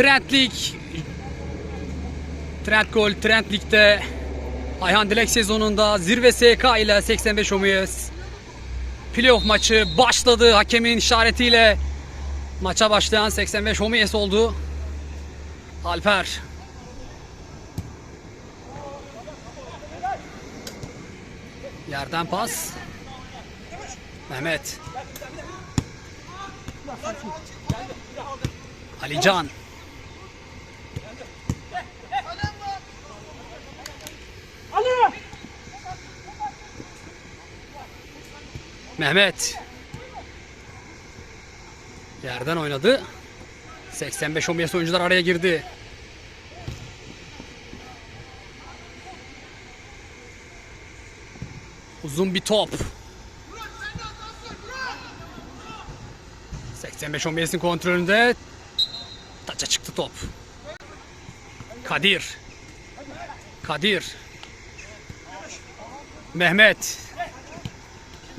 Trend Lig. Trend Gol, Trend Lig'de Ayhan Dilek sezonunda zirve SK ile 85 Omuyuz. Playoff maçı başladı. Hakemin işaretiyle maça başlayan 85 Homiyes oldu. Alper. Yerden pas. Mehmet. Alican. Mehmet. Yerden oynadı. 85 Omiyes oyuncular araya girdi. Uzun bir top. 85 Omiyes'in kontrolünde taça çıktı top. Kadir. Kadir. Mehmet.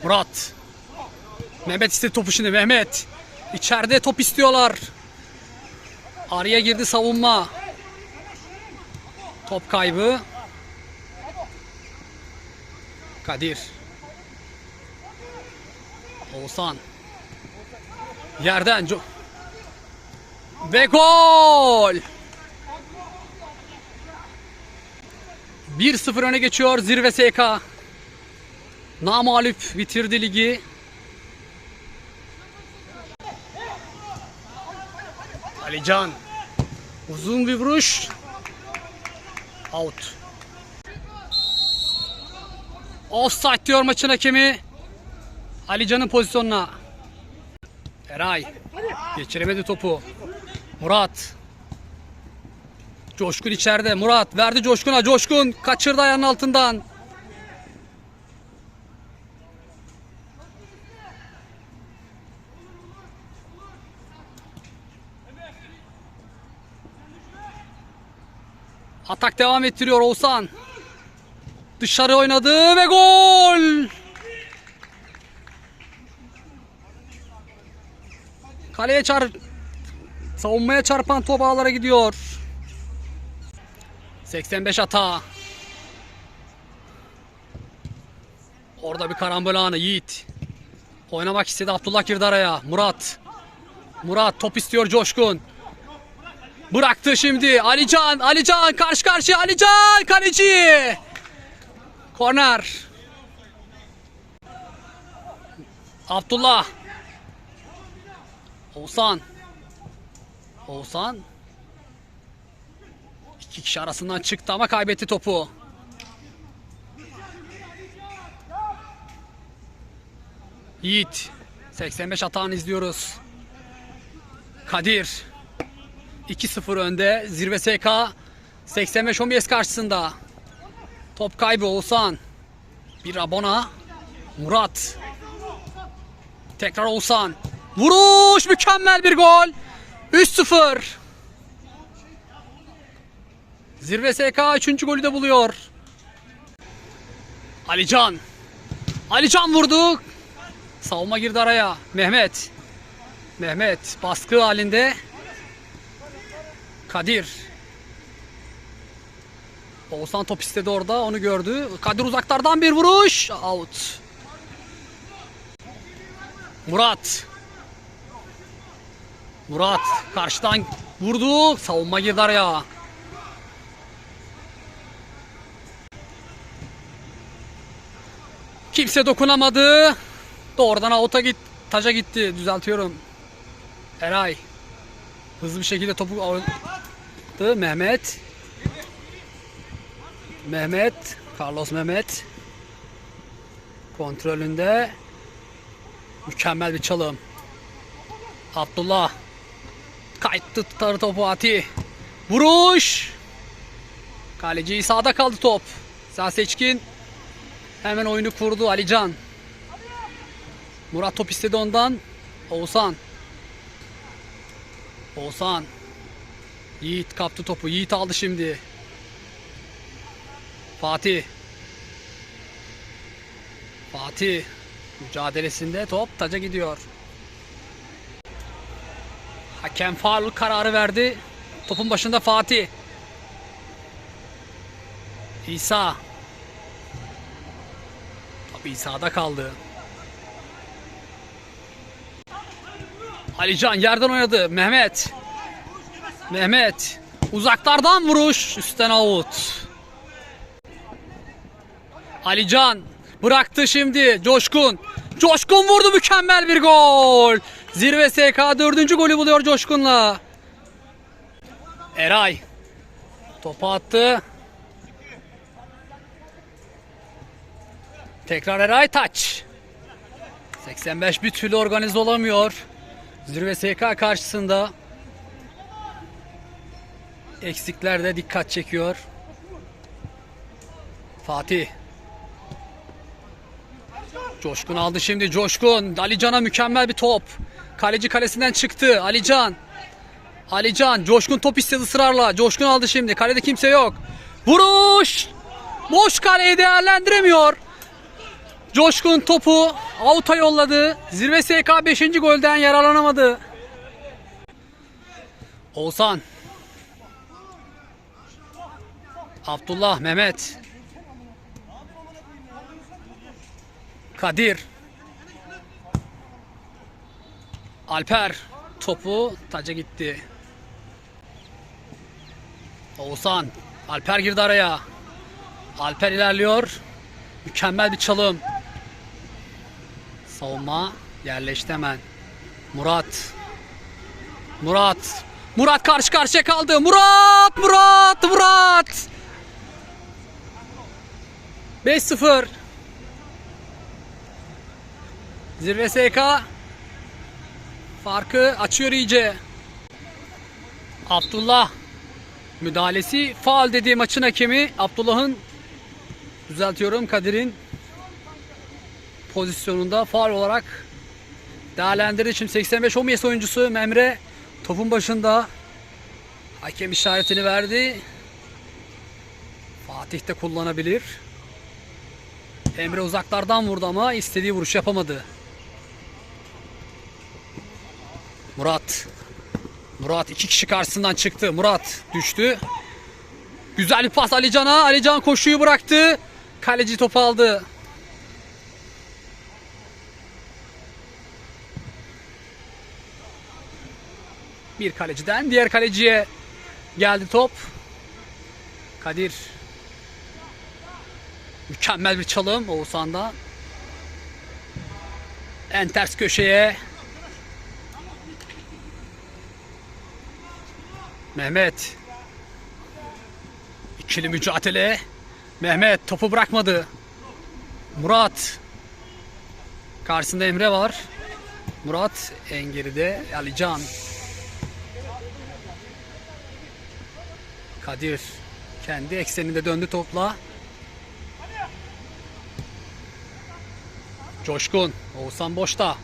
Murat. Mehmet istedi topu şimdi Mehmet. İçeride top istiyorlar. Araya girdi savunma. Top kaybı. Kadir. Oğuzhan. Yerden. Ve gol. 1-0 öne geçiyor Zirve SK. Namalüp bitirdi ligi. Alican. Uzun bir vuruş. Out. Offside diyor maçın hakemi. Alican'ın pozisyonuna. Eray. Geçiremedi topu. Murat. Coşkun içeride. Murat verdi Coşkun'a. Coşkun kaçırdı ayağının altından. Atak devam ettiriyor Oğuzhan. Dışarı oynadı ve gol! Kaleye çar savunmaya çarpan top ağlara gidiyor. 85 hata. Orada bir karambol anı Yiğit. Oynamak istedi Abdullah girdi araya. Murat. Murat top istiyor Coşkun. Bıraktı şimdi. Alican, Alican karşı karşıya Alican kaleci. Korner. Abdullah. Oğuzhan. Oğuzhan. İki kişi arasından çıktı ama kaybetti topu. Yiğit. 85 atağını izliyoruz. Kadir. 2-0 önde. Zirve SK 85 Omiyes karşısında. Top kaybı Oğuzhan. Bir Abona. Murat. Tekrar Oğuzhan. Vuruş mükemmel bir gol. 3-0. Zirve SK 3. golü de buluyor. Alican. Alican vurdu. Savunma girdi araya. Mehmet. Mehmet baskı halinde. Kadir. Oğuzhan top istedi orada onu gördü. Kadir uzaklardan bir vuruş. Out. Murat. Murat karşıdan vurdu. Savunma girdi araya. Kimse dokunamadı. Doğrudan out'a git, taca gitti. Düzeltiyorum. Eray. Hızlı bir şekilde topu aldı. Mehmet. Mehmet. Carlos Mehmet. Kontrolünde. Mükemmel bir çalım. Abdullah. Kayıttı tutarı topu Ati. Vuruş. Kaleci sağda kaldı top. Sağ seçkin. Hemen oyunu kurdu Alican. Murat top istedi ondan. Oğuzhan. Oğuzhan. Yiğit kaptı topu. Yiğit aldı şimdi. Fatih. Fatih. Mücadelesinde top taca gidiyor. Hakem faul kararı verdi. Topun başında Fatih. İsa. Tabi İsa'da kaldı. Alican yerden oynadı. Mehmet. Mehmet. Uzaklardan vuruş. Üstten out. Alican bıraktı şimdi. Coşkun. Coşkun vurdu mükemmel bir gol. Zirve SK dördüncü golü buluyor Coşkun'la. Eray. Topu attı. Tekrar Eray taç. 85 bir türlü organize olamıyor. Zirve SK karşısında. Eksikler de dikkat çekiyor. Fatih. Coşkun aldı şimdi. Coşkun. Alican'a mükemmel bir top. Kaleci kalesinden çıktı. Alican. Alican. Coşkun top istedi ısrarla. Coşkun aldı şimdi. Kalede kimse yok. Vuruş. Boş kaleyi değerlendiremiyor. Coşkun topu avuta yolladı. Zirve SK 5. golden yararlanamadı. Oğuzhan. Abdullah, Mehmet. Kadir. Alper. Topu taca gitti. Oğuzhan. Alper girdi araya. Alper ilerliyor. Mükemmel bir çalım. Savunma yerleşti hemen. Murat. Murat. Murat karşı karşıya kaldı. Murat! Murat! Murat! 5-0. Zirve SK farkı açıyor iyice. Abdullah müdahalesi faal dediği maçın hakemi Abdullah'ın düzeltiyorum Kadir'in pozisyonunda faal olarak değerlendirdi. Şimdi 85 Omiyes oyuncusu Memre topun başında hakem işaretini verdi. Fatih de kullanabilir. Emre uzaklardan vurdu ama istediği vuruş yapamadı. Murat. Murat iki kişi karşısından çıktı. Murat düştü. Güzel bir pas Alican'a. Alican koşuyu bıraktı. Kaleci topu aldı. Bir kaleciden diğer kaleciye geldi top. Kadir. Mükemmel bir çalım Oğuzhan'da. En ters köşeye. Mehmet. İkili mücadele. Mehmet topu bırakmadı. Murat. Karşısında Emre var. Murat en geride Alican. Kadir kendi ekseninde döndü topla. Coşkun. Oğuzhan boşta.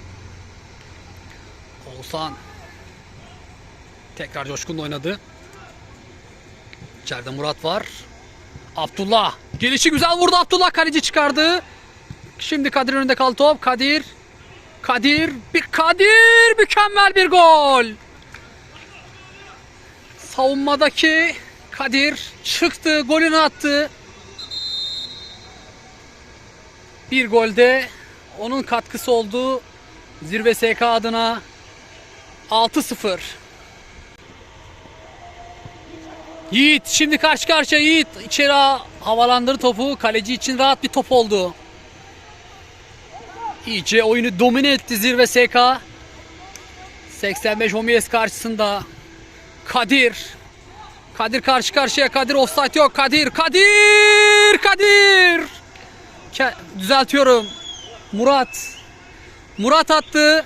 Oğuzhan. Tekrar Coşkun'la oynadı. İçeride Murat var. Abdullah. Gelişi güzel vurdu Abdullah. Kaleci çıkardı. Şimdi Kadir önünde kaldı top. Kadir. Kadir. Bir Kadir. Mükemmel bir gol. Savunmadaki Kadir çıktı. Golünü attı. Bir golde onun katkısı oldu. Zirve SK adına 6-0. Yiğit şimdi karşı karşıya Yiğit içeri havalandırdı topu. Kaleci için rahat bir top oldu. İyice oyunu domine etti Zirve SK. 85 Homiyes karşısında Kadir. Kadir karşı karşıya. Kadir offside yok. Kadir. Kadir. Kadir. Ke- düzeltiyorum. Murat. Murat attı.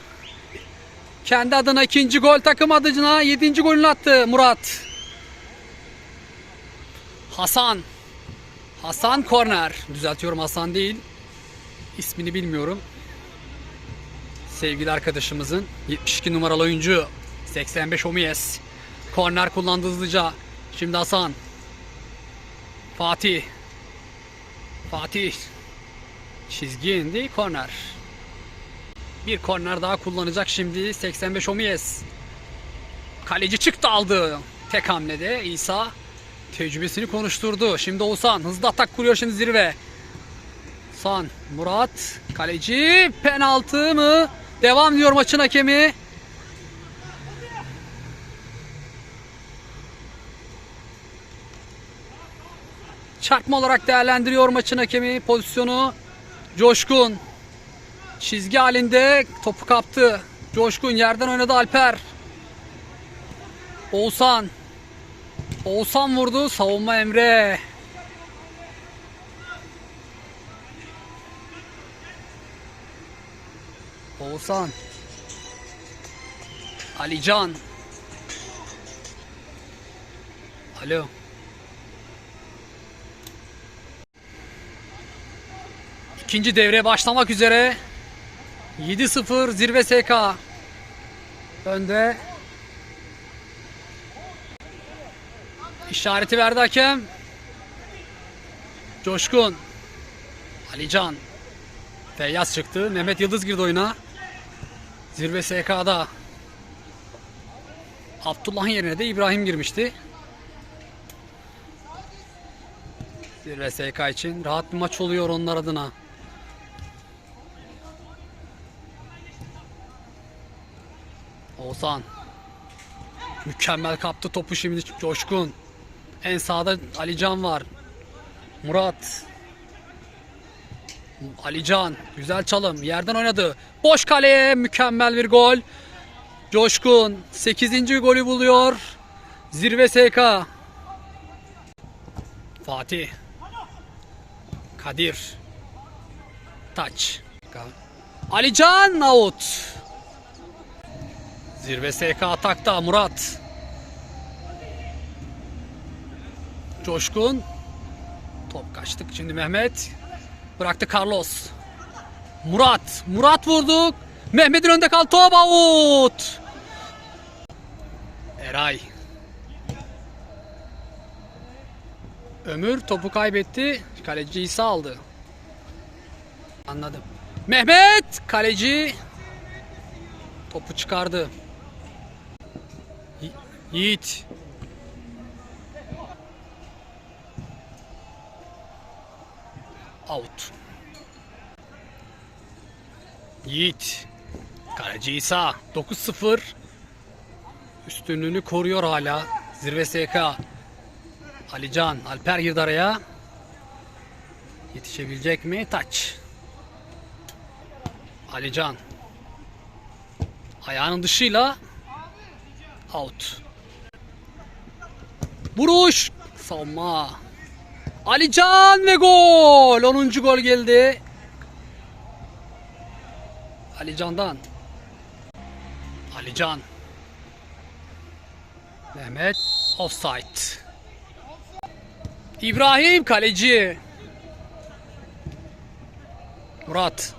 Kendi adına ikinci gol takım adına yedinci golünü attı Murat. Hasan. Hasan korner. Düzeltiyorum Hasan değil. İsmini bilmiyorum. Sevgili arkadaşımızın 72 numaralı oyuncu 85 Omiyes. Korner kullandı hızlıca. Şimdi Hasan. Fatih. Fatih. Çizgi indi korner. Bir korner daha kullanacak şimdi 85 Omiyes. Kaleci çıktı aldı. tek hamlede İsa tecrübesini konuşturdu. Şimdi Oğuzhan hızlı atak kuruyor şimdi zirve. San, Murat, kaleci, penaltı mı? Devam diyor maçın hakemi. Çarpma olarak değerlendiriyor maçın hakemi pozisyonu. Coşkun. Çizgi halinde topu kaptı. Coşkun yerden oynadı Alper. Oğuzhan. Oğuzhan vurdu. Savunma Emre. Oğuzhan. Alican. Alo. İkinci devre başlamak üzere. 7-0 zirve SK. Önde. İşareti verdi hakem. Coşkun. Alican. Feyyaz çıktı. Mehmet Yıldız girdi oyuna. Zirve SK'da. Abdullah'ın yerine de İbrahim girmişti. Zirve SK için rahat bir maç oluyor onlar adına. Oğuzhan. Mükemmel kaptı topu şimdi Coşkun. En sağda Alican var. Murat. Alican. Güzel çalım. Yerden oynadı. Boş kaleye mükemmel bir gol. Coşkun 8. golü buluyor. Zirve SK. Fatih. Kadir. Taç. Alican out. Zirve SK atakta Murat. Coşkun. Top kaçtık şimdi Mehmet. Bıraktı Carlos. Murat. Murat vurduk. Mehmet'in önünde kal top out. Eray. Ömür topu kaybetti. Kaleci İsa aldı. Anladım. Mehmet kaleci topu çıkardı. Yi- Yiğit. Out. Yiğit. Kaleci İsa. 9-0. Üstünlüğünü koruyor hala. Zirve SK. Alican. Alper girdi araya. Yetişebilecek mi? Taç. Alican. Ayağının dışıyla out. Vuruş. Savunma. Alican ve gol. 10. gol geldi. Alican'dan. Alican. Mehmet offside. İbrahim kaleci. Murat.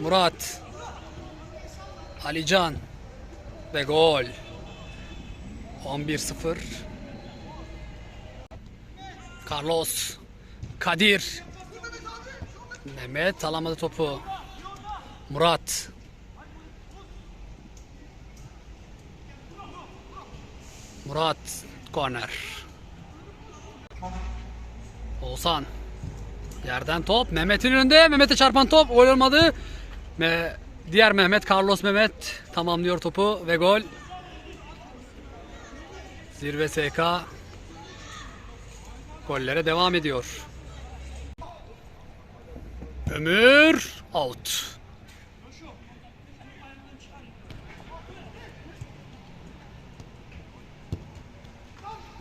Murat. Alican. Ve gol. 11-0. Carlos. Kadir. Mehmet alamadı topu. Murat. Murat. Korner. Oğuzhan. Yerden top. Mehmet'in önünde. Mehmet'e çarpan top. Gol olmadı. Ve diğer Mehmet, Carlos Mehmet tamamlıyor topu ve gol. Zirve SK gollere devam ediyor. Ömür out.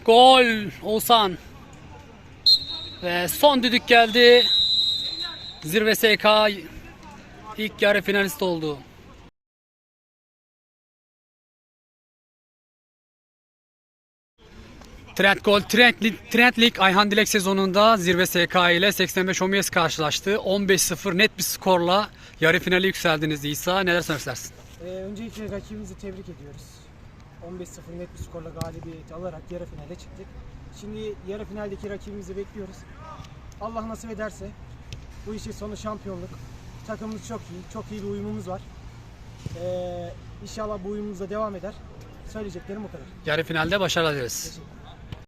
Gol Oğuzhan. Ve son düdük geldi. Zirve SK ilk yarı finalist oldu. Trend Gol, Trend, Lig- Trend Lig Ayhan Dilek sezonunda Zirve SK ile 85 Omiyes karşılaştı. 15-0 net bir skorla yarı finale yükseldiniz İsa. Neler söylemek istersin? Ee, öncelikle rakibimizi tebrik ediyoruz. 15-0 net bir skorla galibiyet alarak yarı finale çıktık. Şimdi yarı finaldeki rakibimizi bekliyoruz. Allah nasip ederse bu işin sonu şampiyonluk. Takımımız çok iyi, çok iyi bir uyumumuz var. Ee, inşallah bu uyumumuz da devam eder. Söyleyeceklerim bu kadar. Yarı finalde başarılar dileriz.